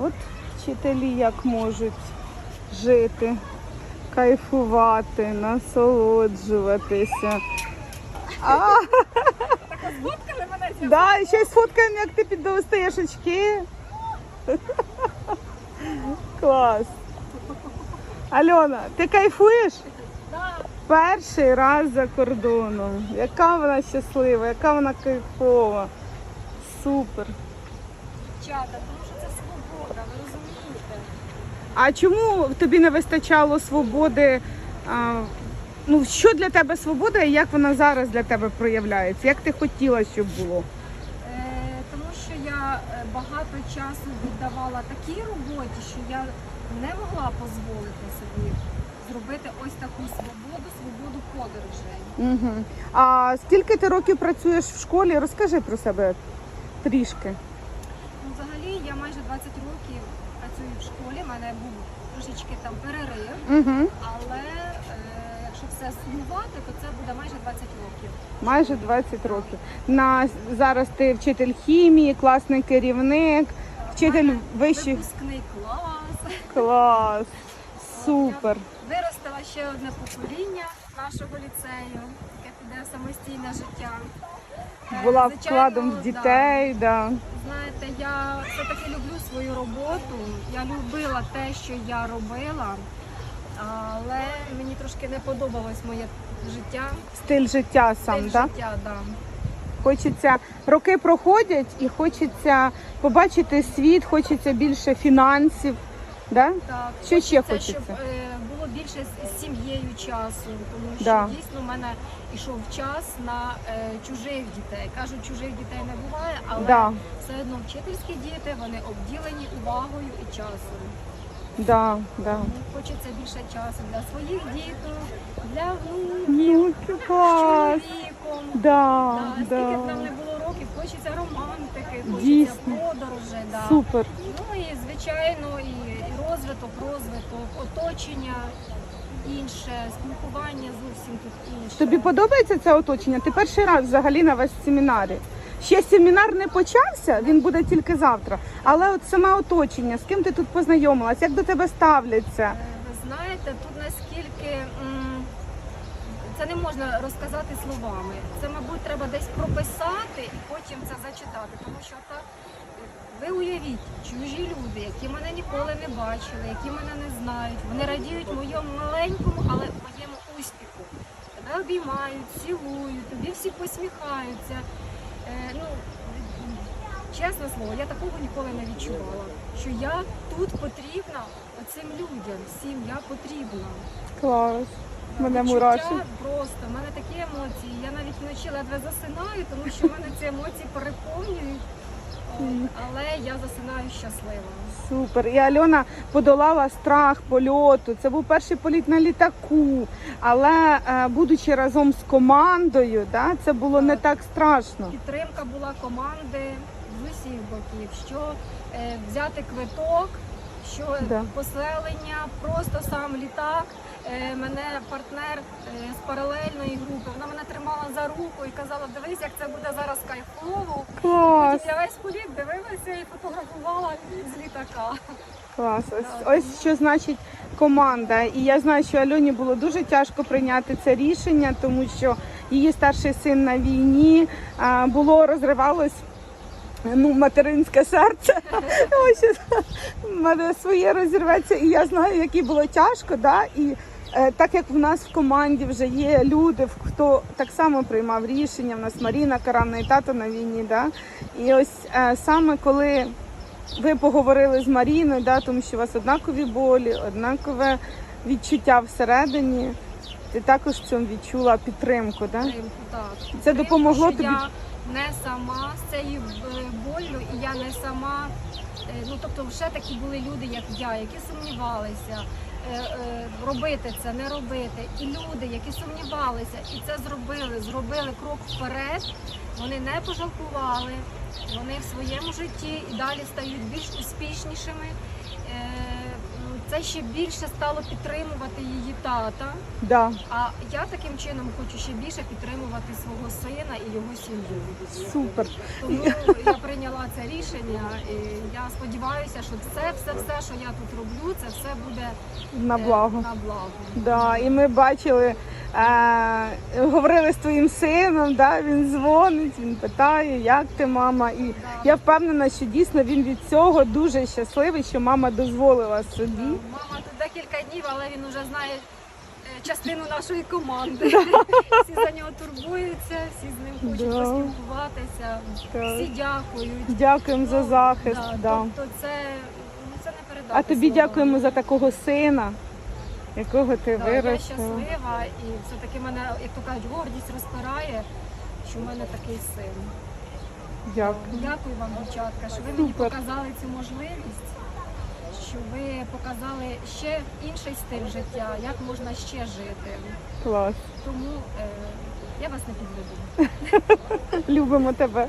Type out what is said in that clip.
От вчителі як можуть жити, кайфувати, насолоджуватися. А, мене ця да, ще й сфоткаємо, як ти піддостаєш очки. Клас. Альона, ти кайфуєш? Перший раз за кордоном. Яка вона щаслива, яка вона кайфова. Супер. дівчата, тому що це свобода, ви розумієте? А чому тобі не вистачало свободи? А, ну, що для тебе свобода і як вона зараз для тебе проявляється? Як ти хотіла, щоб було? Е, тому що я е, багато часу віддавала такій роботі, що я не могла дозволити собі зробити ось таку свободу, свободу подорожей. Угу. А скільки ти років працюєш в школі? Розкажи про себе трішки. Ну, взагалі я майже 20 років працюю в школі, в мене був трошечки там перерив, Угу. але е, якщо все сумувати, то це буде майже 20 років. Майже 20 років. На зараз ти вчитель хімії, класний керівник, вчитель вищих Випускний клас. клас. Супер. Виростила ще одне покоління нашого ліцею, яке піде в самостійне життя. Е, Була звичайно, вкладом в дітей. Да. Знаєте, я все-таки люблю свою роботу. Я любила те, що я робила, але мені трошки не подобалось моє життя. Стиль життя сам, Стиль так? життя, да. Хочеться, роки проходять і хочеться побачити світ, хочеться більше фінансів. Да? Так, Що ще Це щоб е, більше з, сім'єю часу, тому що Да. дійсно в мене йшов час на е, чужих дітей. Кажуть, чужих дітей не буває, але Да. все одно вчительські діти вони обділені увагою і часом. Да, да. Хочеться більше часу для своїх діток, для внуків, Ну, з чоловіком. Да, Да, скільки да. б нам не було хочеться романтики, хочеться Дійсно. подорожей. Да. Супер. Ну і звичайно, і, і розвиток, розвиток, оточення інше, спілкування зовсім тут інше. Тобі подобається це оточення? Ти перший раз взагалі на весь семінарі. Ще семінар не почався, він буде тільки завтра. Але от саме оточення, з ким ти тут познайомилась, як до тебе ставляться? Е, Ви знаєте, тут наскільки м, не можна розказати словами. Це, мабуть, треба десь прописати і потім це зачитати. Тому що так, ви уявіть, чужі люди, які мене ніколи не бачили, які мене не знають, вони радіють моєму маленькому, але моєму успіху. Тебе обіймають, цілують, тобі всі посміхаються. Е, ну, чесне слово, я такого ніколи не відчувала. Що я тут потрібна оцим людям, всім я потрібна. Клас. Мене мурашить. Просто в мене такі емоції. Я навіть вночі ледве засинаю, тому що в мене ці емоції переповнюють. От, Але я засинаю щаслива. Супер. І Альона подолала страх польоту. Це був перший політ на літаку. Але е, будучи разом з командою, да, це було не так страшно. Підтримка була команди з усіх боків. Що е, взяти квиток, що Да. поселення, просто сам літак. Е, мене партнер е, з паралельної групи. Вона мене тримала за руку і казала: дивись, як це буде зараз кайфово. Клас. Потім я весь політ дивилася і фотографувала з літака. Клас. Ось, ось що значить команда. І я знаю, що Альоні було дуже тяжко прийняти це рішення, тому що її старший син на війні було розривалось. Ну, материнське серце. Ось мене своє розірветься, і я знаю, як їй було тяжко. Да? І е, так як в нас в команді вже є люди, хто так само приймав рішення. В нас Маріна Карамна і тато на війні. Да? І ось е, саме коли ви поговорили з Маріною, да, тому що у вас однакові болі, однакове відчуття всередині. Ти також в цьому відчула підтримку, да? Підтримку, так. Це Підтримку, допомогло тобі? Я не сама з цією е, боллю, і я не сама. Е, Ну тобто, ще такі були люди, як я, які сумнівалися. е, Робити це, не робити, і люди, які сумнівалися, і це зробили, зробили крок вперед. Вони не пожалкували, вони в своєму житті і далі стають більш успішнішими. Це ще більше стало підтримувати її тата. Да. А я таким чином хочу ще більше підтримувати свого сина і його сім'ю. Супер. Тому я прийняла це рішення. І я сподіваюся, що це все, все, що я тут роблю, це все буде На е, благо. на благо. Да, і ми бачили, говорили з твоїм сином, да, він дзвонить, він питає, як ти мама. І я впевнена, що дійсно він від цього дуже щасливий, що мама дозволила собі. Мама тут декілька днів, але він вже знає е, частину нашої команди. Всі за нього турбуються, всі з ним хочуть Да. поспілкуватися, Так. всі дякують. Дякуємо за Ну, захист. Да, Да. Тобто це, ну, це не передати. А тобі словами. дякуємо за такого сина, якого ти Да, я щаслива і все-таки мене, як то кажуть, гордість розпирає, що в мене такий син. Дякую. Дякую вам, дівчатка, що ви мені Супер. показали цю можливість, що ви показали ще інший стиль життя, як можна ще жити. Клас. Тому е, я вас не підведу. Любимо тебе.